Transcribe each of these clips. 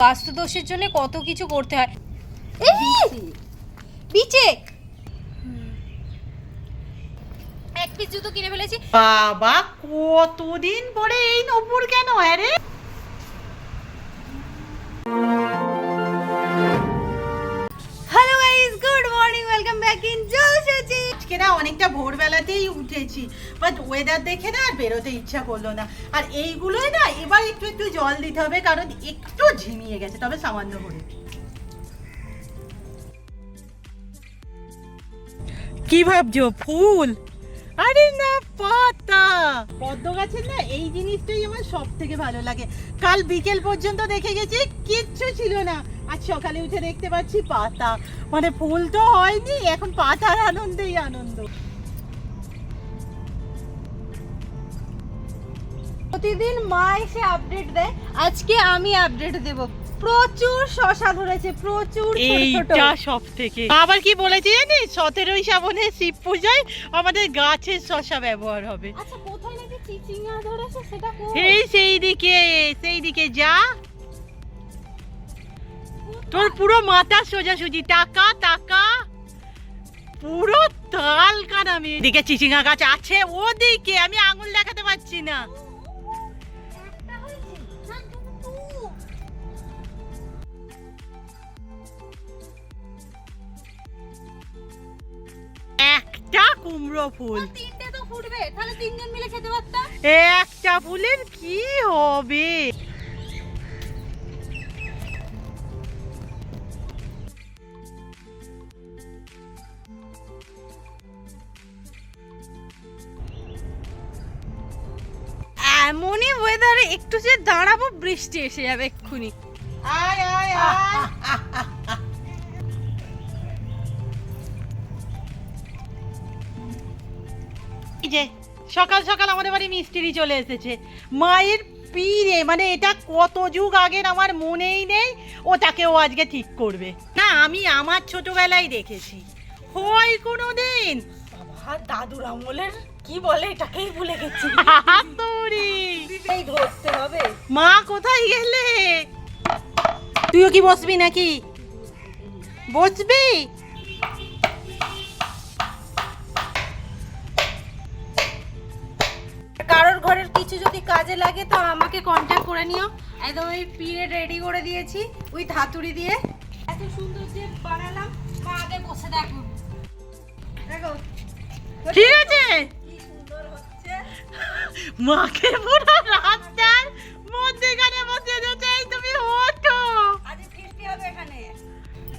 বাস্তুদোষের জন্য কত কিছু করতে হয়! বিচে! এক পিস জুতো কিনে ফেলেছি। বাবা কতদিন পরে এই নপুর কেন আরে? অনেকটা ভোরবেলাতেই উঠেছি। বাট ওয়েদার দেখে না আর বেরোতে ইচ্ছা করল না। আর এইগুলোই না এবার একটু একটু জল দিতে হবে কারণ একটু ঝিমিয়ে গেছে তবে সামান্য করে। কি ভাবছ? ফুল? আরে না পাতা! পদ্ম গাছের না এই জিনিসটাই আমার সব থেকে ভালো লাগে। কাল বিকেল পর্যন্ত দেখে গেছি কিচ্ছু ছিল না। আজ সকালে উঠে দেখতে পাচ্ছি পাতা। মানে ফুল তো হয়নি এখন পাতার আনন্দেই আনন্দ। প্রতিদিন মা এসে আপডেট দেয়। আজকে আমি আপডেট দেব। প্রচুর শশা ধরেছে প্রচুর এইটা সব থেকে আবার কি বলেছি জানিস? সতেরোই শ্রাবণে শিব পূজায় আমাদের গাছের শশা ব্যবহার হবে। আচ্ছা কোথায় নাকি চিচিঙ্গা ধরেছে সেটা এই সেই দিকে সেই দিকে যা। তোর পুরো মাথা সোজাসুজি টাকা টাকা। পুরো তাল কানামি। এদিকে চিচিঙ্গা গাছ আছে ওদিকে আমি আঙুল দেখাতে পারছি না। একটা কুমড়ো ফুল। তিনটে তো ফুটবে তাহলে তিনজন মিলে খেতে পারতাম। একটা ফুলের কি হবে? এমনই ওয়েদারে একটু যে দাঁড়াবো, বৃষ্টি এসে যাবে এক্ষুনি। আয় আয় আয়। যে, সকাল সকাল আমাদের বাড়ি মিস্ত্রি চলে এসেছে। মায়ের পীরে মানে এটা কত যুগ আগের আমার মনেই নেই ও আজকে ঠিক করবে। না, আমি আমার ছোটবেলায় দেখেছি। হয় কোনো দিন বাবা দাদুর আমলের কি বলে এটাকেই ভুলে গেছি। হাতুড়ি। এই ধরতে হবে। মা কোথায় গেলে? তুইও কি বসবি নাকি? বসবি? কারোর ঘরের কিছু যদি কাজে লাগে তো আমাকে কন্ট্যাক্ট করে নিও। একদম আমি পিরিয়ড রেডি করে দিয়েছি উইথ হাতুড়ি দিয়ে। এত সুন্দর যে বানালাম মা আগে বসে দেখো ঠিক আছে মাকে পুরো রাস্তার মধ্যেখানে বসে দিয়েছে তুমি ওঠো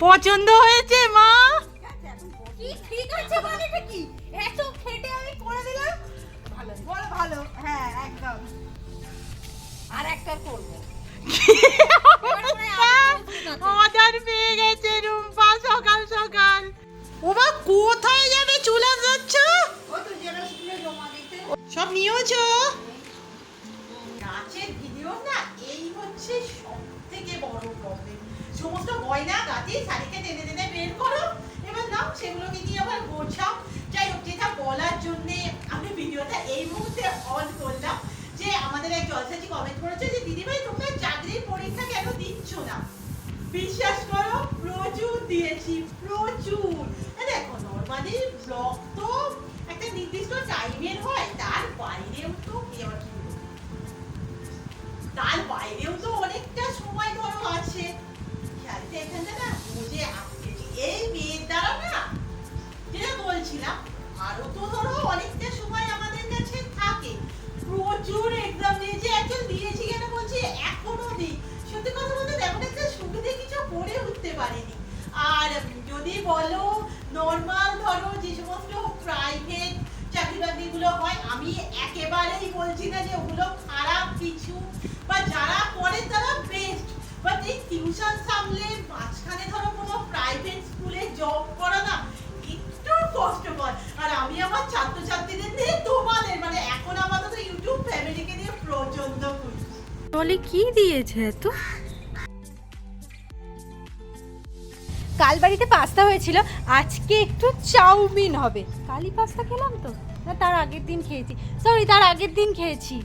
পছন্দ হয়েছে মা? ঠিক আছে এখন কি? ঠিক আছে মানেটা কি? এত খেটে আমি করে দিলাম? ভালো বড় ভালো। হ্যাঁ একদম। আর একটা করব। অর্ডার পেয়ে গেছে রুম্পা সকাল সকাল। কোথায় যাবে চুলা যাচ্ছ ও তো জেরক্সগুলো জমা দিতে সব নিয়েছো নাচের ভিডিও না, এই হচ্ছে সব বড় প্রবলেম সমস্ত গয়না গাছি শাড়িকে টেনে টেনে বের করো, এবার নাও, সেগুলোকে দিয়ে আবার গোছাও। যাই হোক, যেটা বলার জন্য আমি ভিডিওটা এই মুহূর্তে অন করলাম, যে আমাদের এক জলসাচি কমেন্ট করেছে যে, দিদিভাই, তোমরা চাকরির পরীক্ষা কেন দিচ্ছ না? বিশ্বাস করো, প্রচুর দিয়েছি, প্রচুর। দেখো নর্মালি ব্লগ তো একটা নির্দিষ্ট টাইমের হয়, তার বাইরেও তো? তার বাইরেও তো অনেকটা সময় ধরো আছে। এই মেয়ের দ্বারা না, যেটা বলছিলাম, আরও তো ধরো অনেকটা সময় আমাদের কাছে থাকে। প্রচুর এক্সাম দিয়েছি, একজন দিয়েছি কেন বলছি? এখনও দিই সত্যি কথা বলতে তেমন একটা সুবিধে কিছু করে উঠতে পারিনি। আর যদি বলো নর্মাল ধরো যে সমস্ত প্রাইভেট বাকরিগুলো হয়, আমি একেবারেই বলছি না যে ওগুলো খারাপ কিছু। বা যারা করে তারা বেস্ট বাট এই টিউশন সামলে মাঝখানে ধরো কোনো প্রাইভেট স্কুলে জব করা না, একটু কষ্টকর আর আমি আমার ছাত্রছাত্রীদের নিয়ে তোমাদের মানে এখন আপাতত ইউটিউব ফ্যামিলিকে নিয়ে প্রচণ্ড খুশি। বলে কি দিয়েছে তো কাল বাড়িতে পাস্তা হয়েছিল, আজকে একটু চাউমিন হবে। কালি পাস্তা খেলাম তো। না তার আগের দিন খেয়েছি। সরি তার আগের দিন খেয়েছি।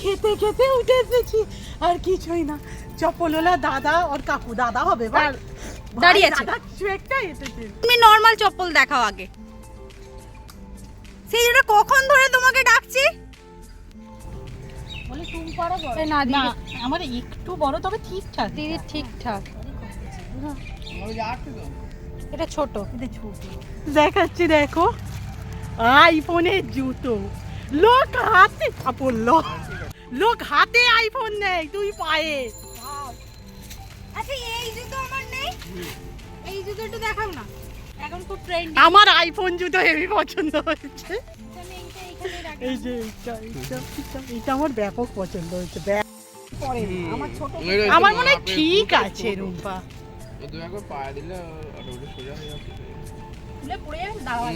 খেতে খেতে উঠে এসেছি। আর কিছুই না। চপলওয়ালা দাদা ওর কাকু দাদা হবে দাঁড়িয়ে আছে। কিছু একটা এসেছে। তুমি নর্মাল চপ্পল দেখাও আগে। সেই জন্য কখন ধরে তোমাকে ডাকছি? বলে তুমি পারো বড় না, না আমার একটু বড় তবে ঠিকঠাক। দিদি ঠিকঠাক। এটা ছোট। ছোট। দেখাচ্ছি দেখো। আইফোনের জুতো। লোক হাতে বলল লোক হাতে আইফোন নেই তুই পায়ে। আচ্ছা এই জুতো আমার নেই? এই জুতো একটু দেখাও না। এখন খুব ট্রেন্ড আমার আইফোন জুতো হেভি পছন্দ হয়েছে। এই যে এইটা আমার ব্যাপক পছন্দ হয়েছে। আমার মনে হয় ঠিক আছে রুম্পা। তুমি একবার পায়ে দিলে অটোমেটিক সোজা হয়ে যাচ্ছে। খুলে পড়ে দাঁড়াও।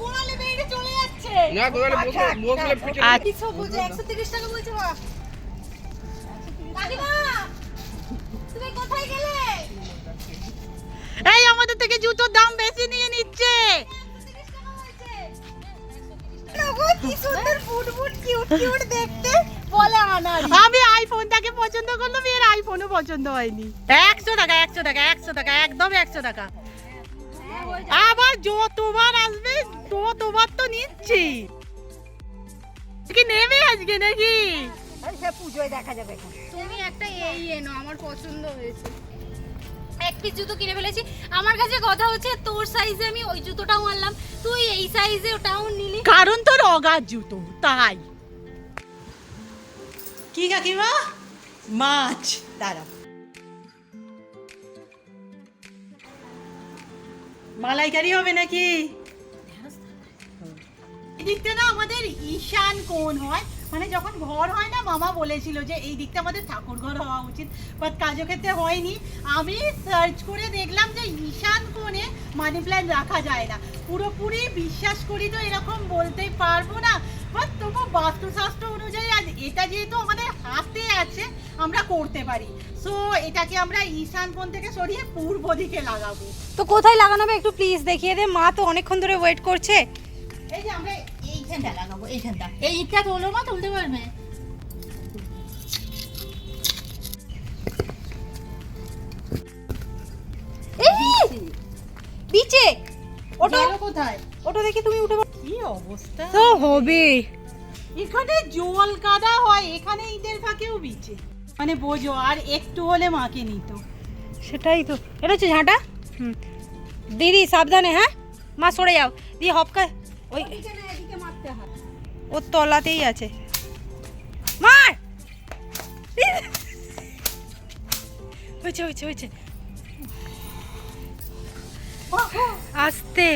গোড়ালে বেরিয়ে চলে যাচ্ছে। না গোয়ালে বসে বসলে পিছনে আচ্ছা। কি সব বলছে 130 টাকা বলছে মা। কাকিমা তুমি কোথায় গেলে? এই আমাদের থেকে জুতোর দাম বেশি নিয়ে নিচ্ছে। 130 টাকা বলছে নগো কি সুন্দর ফুট ফুট কিউট কিউট দেখতে। বলে আনারি। আমি আইফোনটাকে পছন্দ করলাম এর আইফোনও পছন্দ হয়নি। একশো টাকা একশো টাকা একশো টাকা একদম একশো টাকা। আবার যতবার আসবে ততবার তো নিচ্ছি। কি নেবে আজকে নাকি? তুমি একটা এই এনো আমার পছন্দ হয়েছে। এক পিস জুতো কিনে ফেলেছি। আমার কাছে কথা হচ্ছে তোর সাইজে আমি ওই জুতোটাও আনলাম। তুই এই সাইজে ওটাও নিলি। কারণ তোর অগাধ জুতো তাই। কি কাকিমা? মাছ। দাঁড়াও মালাইকারি হবে নাকি? এদিকটা না আমাদের ঈশান কোন হয়? মানে যখন ঘর হয় না, মামা বলেছিল যে এই দিকটা আমাদের ঠাকুর ঘর হওয়া উচিত বাট কাজও ক্ষেত্রে হয়নি। আমি সার্চ করে দেখলাম যে ঈশান কোণে মানি প্ল্যান্ট রাখা যায় না। পুরোপুরি বিশ্বাস করি তো এরকম বলতে পারব না। তবু বাস্তুশাস্ত্র অনুযায়ী আজ এটা যেহেতু আমাদের হাতে আছে আমরা করতে পারি। সো এটাকে আমরা ঈশান কোণ থেকে সরিয়ে পূর্ব দিকে লাগাবো। তো কোথায় লাগানো হবে একটু প্লিজ দেখিয়ে দে। মা তো অনেকক্ষণ ধরে ওয়েট করছে। এই যে আমরা এইখানটা লাগাবো এইখানটা। এই ইটটা তোলো মা তুলতে পারবে? বিচে! ওটা কোথায়? ওটা দেখি তুমি উঠে। কি অবস্থা? তো হবে। এখানে জল কাদা হয় এখানে ইটের ফাঁকেও বিচে। মানে বোঝো আর একটু হলে মাকে নিত। সেটাই তো। এটা হচ্ছে ঝাঁটা? হুম। দিদি সাবধানে হ্যাঁ? মা সরে যাও। দিয়ে হপকা ওই ওর তলাতেই আছে। মার! হয়েছে হয়েছে হয়েছে। আস্তে।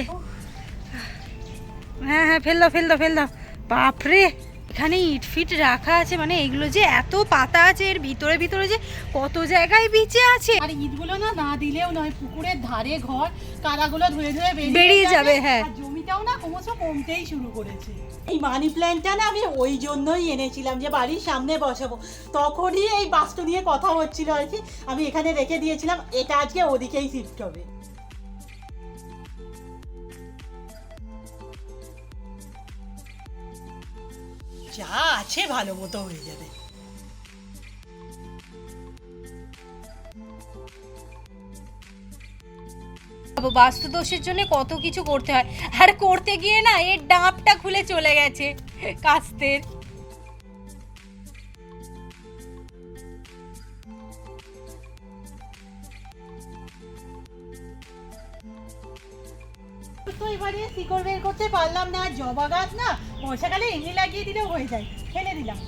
হ্যাঁ হ্যাঁ ফেল দাও ফেল দাও ফেল দাও। বাপরে এখানে ইট ফিট রাখা আছে মানে এগুলো যে এত পাতা আছে এর ভিতরে ভিতরে যে কত জায়গায় বিচে আছে। আর ইটগুলো না না দিলেও নয় পুকুরের ধারে ঘর কাদাগুলো ধুয়ে ধুয়ে বেরিয়ে যাবে, হ্যাঁ। জমিটাও না ক্রমশ কমতেই শুরু করেছে। এই মানি প্ল্যান্টটা না আমি ওই জন্যই এনেছিলাম যে বাড়ির সামনে বসাবো। তখনই এই বাস্তু নিয়ে কথা হচ্ছিল আর কি। আমি এখানে রেখে দিয়েছিলাম এটা আজকে ওদিকেই শিফট হবে। যা আছে ভালো মতো হয়ে যাবে। বাবু, বাস্তু দোষের জন্য কত কিছু করতে হয়। আর করতে গিয়ে না এর ডাঁপটা খুলে চলে গেছে কাস্তের তো এবারে শিকড় বের করতে পারলাম না জবা গাছ না বর্ষাকালে এমনি লাগিয়ে দিলেও হয়ে যায়। ফেলে দিলাম।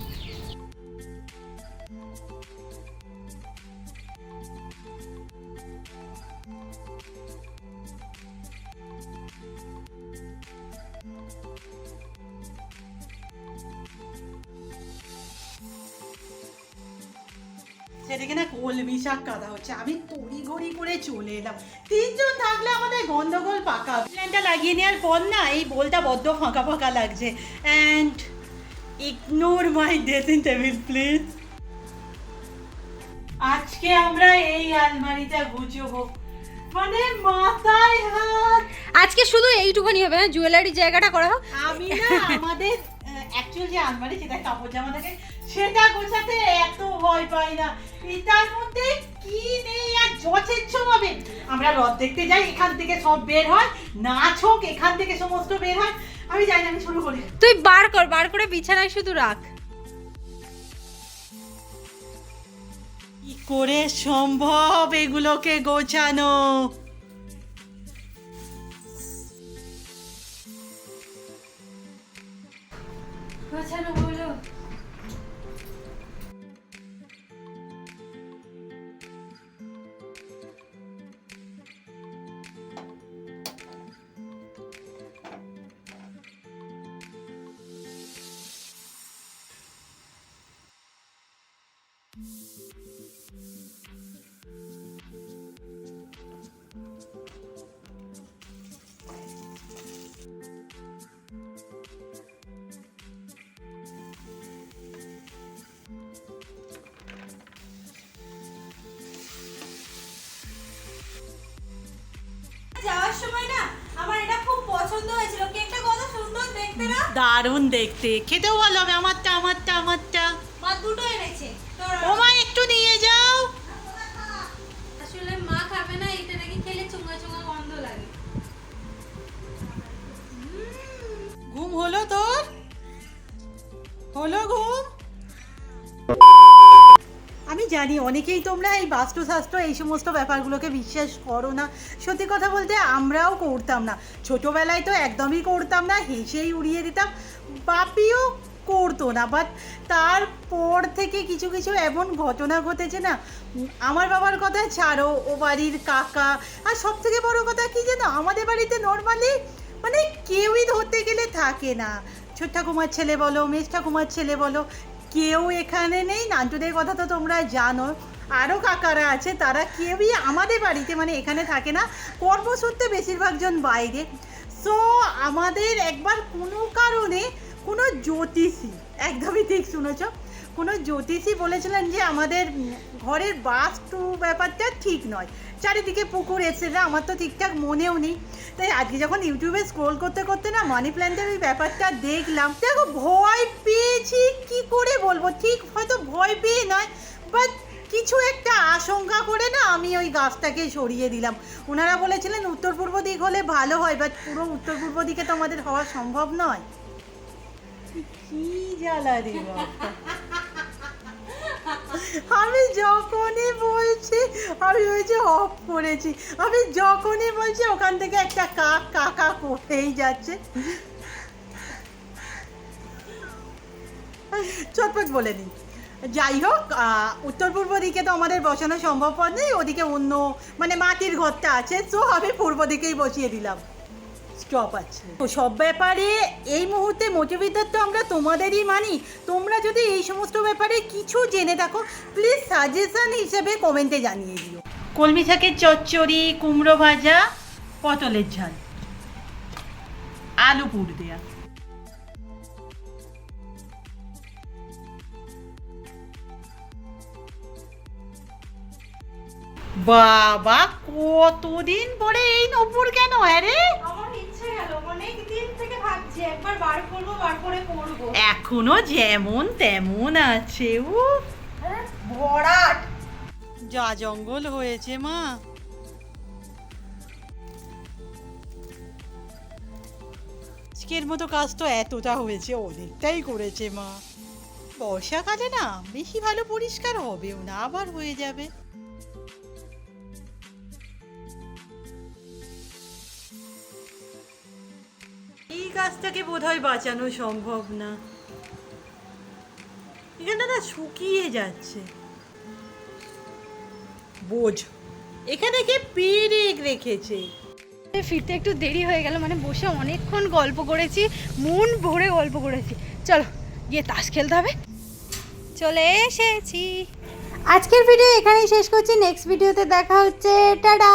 সেদিকে না কলমি শাক কাদা হচ্ছে। আমি তড়ি ঘড়ি করে চলে এলাম। তিনজন থাকলে আমাদের গন্ডগোল পাকা। প্ল্যানটা লাগিয়ে নেওয়ার পর না এই বোলটা বড্ড ফাঁকা ফাঁকা লাগছে। And ignore my dressing table please আজকে আমরা এই আলমারিটা গুছবো মানে মাথায় হাত। আজকে শুধু এইটুখানি হবে হ্যাঁ? জুয়েলারি জায়গাটা করা হোক। আমি না আমাদের যে আলমারি যেটা কাপড় জামা থাকে সেটা গোছাতে এত ভয় পাই না। এটার মধ্যে কি নেই আর জচের আমরা রথ দেখতে যাই এখান থেকে সব বের হয় নাচ হোক এখান থেকে সমস্ত বের হয়। আমি জানি আমি শুরু করি। তুই বার কর বার করে বিছানায় শুধু রাখ। কি করে সম্ভব এগুলোকে গোছানো? গোছানো হলো যাওয়ার সময় না আমার এটা খুব পছন্দ হয়েছিল। কেকটা কত সুন্দর দেখতে না? দারুণ দেখতে। খেতেও ভালো হবে। আমারটা আমারটা আমারটা। মা দুটো এনেছে। ও মা একটু নিয়ে যাও। আসলে মা খাবে না এটা নাকি খেলে চুঙ্গা চুঙ্গা গন্ধ লাগে। ঘুম হলো তোর? হলো ঘুম? জানি, অনেকেই তোমরা এই বাস্তুশাস্ত্র এই সমস্ত ব্যাপারগুলোকে বিশ্বাস করো না। সত্যি কথা বলতে আমরাও করতাম না। ছোটোবেলায় তো একদমই করতাম না, হেসেই উড়িয়ে দিতাম। বাপিও করতো না বাট তারপর থেকে কিছু কিছু এমন ঘটনা ঘটেছে না, আমার বাবার কথা ছাড়ো, ও বাড়ির কাকা, আর সব থেকে বড় কথা কি জানো আমাদের বাড়িতে নর্মালি মানে কেউই ধরতে গেলে থাকে না। ছোট ঠাকুমার ছেলে বলো মেজ ঠাকুমার ছেলে বলো কেউ এখানে নেই। নান্টুদের কথা তো তোমরা জানো। আরও কাকারা আছে, তারা কেউই আমাদের বাড়িতে মানে এখানে থাকে না। কর্মসূত্রে বেশিরভাগজন বাইরে। সো আমাদের একবার কোনো কারণে কোনো জ্যোতিষী, একদমই ঠিক শুনেছ, কোনো জ্যোতিষী বলেছিলেন যে আমাদের ঘরের বাস্তু ব্যাপারটা ঠিক নয়। চারিদিকে পুকুর এসেছে আমার তো ঠিকঠাক মনেও নেই। তাই আজকে যখন ইউটিউবে স্ক্রোল করতে করতে না মানি প্ল্যান্টের ওই ব্যাপারটা দেখলাম, দেখো ভয় পেয়েছি, কি করে বলব? ঠিক হয়তো ভয় পেয়ে নয় বাট কিছু একটা আশঙ্কা করে না আমি ওই গাছটাকে সরিয়ে দিলাম। ওনারা বলেছিলেন, উত্তর পূর্ব দিক হলে ভালো হয় বাট পুরো উত্তর পূর্ব দিকে তো আমাদের হওয়া সম্ভব নয়। কি জ্বালা বাবা। আমি যখনই বলছি, আমি বলছি অফ করেছি। আমি যখনই বলছি, ওখান থেকে একটা কাক কাকা করেই যাচ্ছে। চটপট বলে দিই। যাই হোক উত্তর পূর্ব দিকে তো আমাদের বসানো সম্ভবপর নেই ওদিকে অন্য মানে মাটির ঘরটা আছে, তো আমি পূর্ব দিকেই বসিয়ে দিলাম। স্টপ আছে। তো সব ব্যাপারে এই মুহূর্তে মোটিভেটার তো আমরা তোমাদেরই মানি। তোমরা যদি এই সমস্ত ব্যাপারে কিছু জেনে থাকো প্লিজ সাজেশন হিসেবে কমেন্টে জানিয়ে দিও। কলমি শাকের চচ্চড়ি, কুমড়ো ভাজা, পটলের ঝাল। আলু পুর দেয়া। বাবা কতদিন পরে এই নপুর কেন আরে আমার ইচ্ছে গেল অনেক দিন থেকে ভাবছি একবার বার করব বার করে পরবো এখনও যেমন তেমন আছে ও ভরাট। যা জঙ্গল হয়েছে মা। আজকের মতো কাজ তো এতটা হয়েছে অনেকটাই করেছে মা। বর্ষাকালে না বেশি ভালো পরিষ্কার হবেও না আবার হয়ে যাবে। এই গাছটাকে বোধহয় বাঁচানো সম্ভব না। এখানটা না শুকিয়ে যাচ্ছে। বোঝ, এখানে কে পেরেক রেখেছে। ফিরতে একটু দেরি হয়ে গেল মানে বসে অনেকক্ষণ গল্প করেছি, মন ভরে গল্প করেছি। চলো, গিয়ে তাস খেলতে হবে। চলে এসেছি। আজকের ভিডিও এখানেই শেষ করছি নেক্সট ভিডিওতে দেখা হচ্ছে। টাটা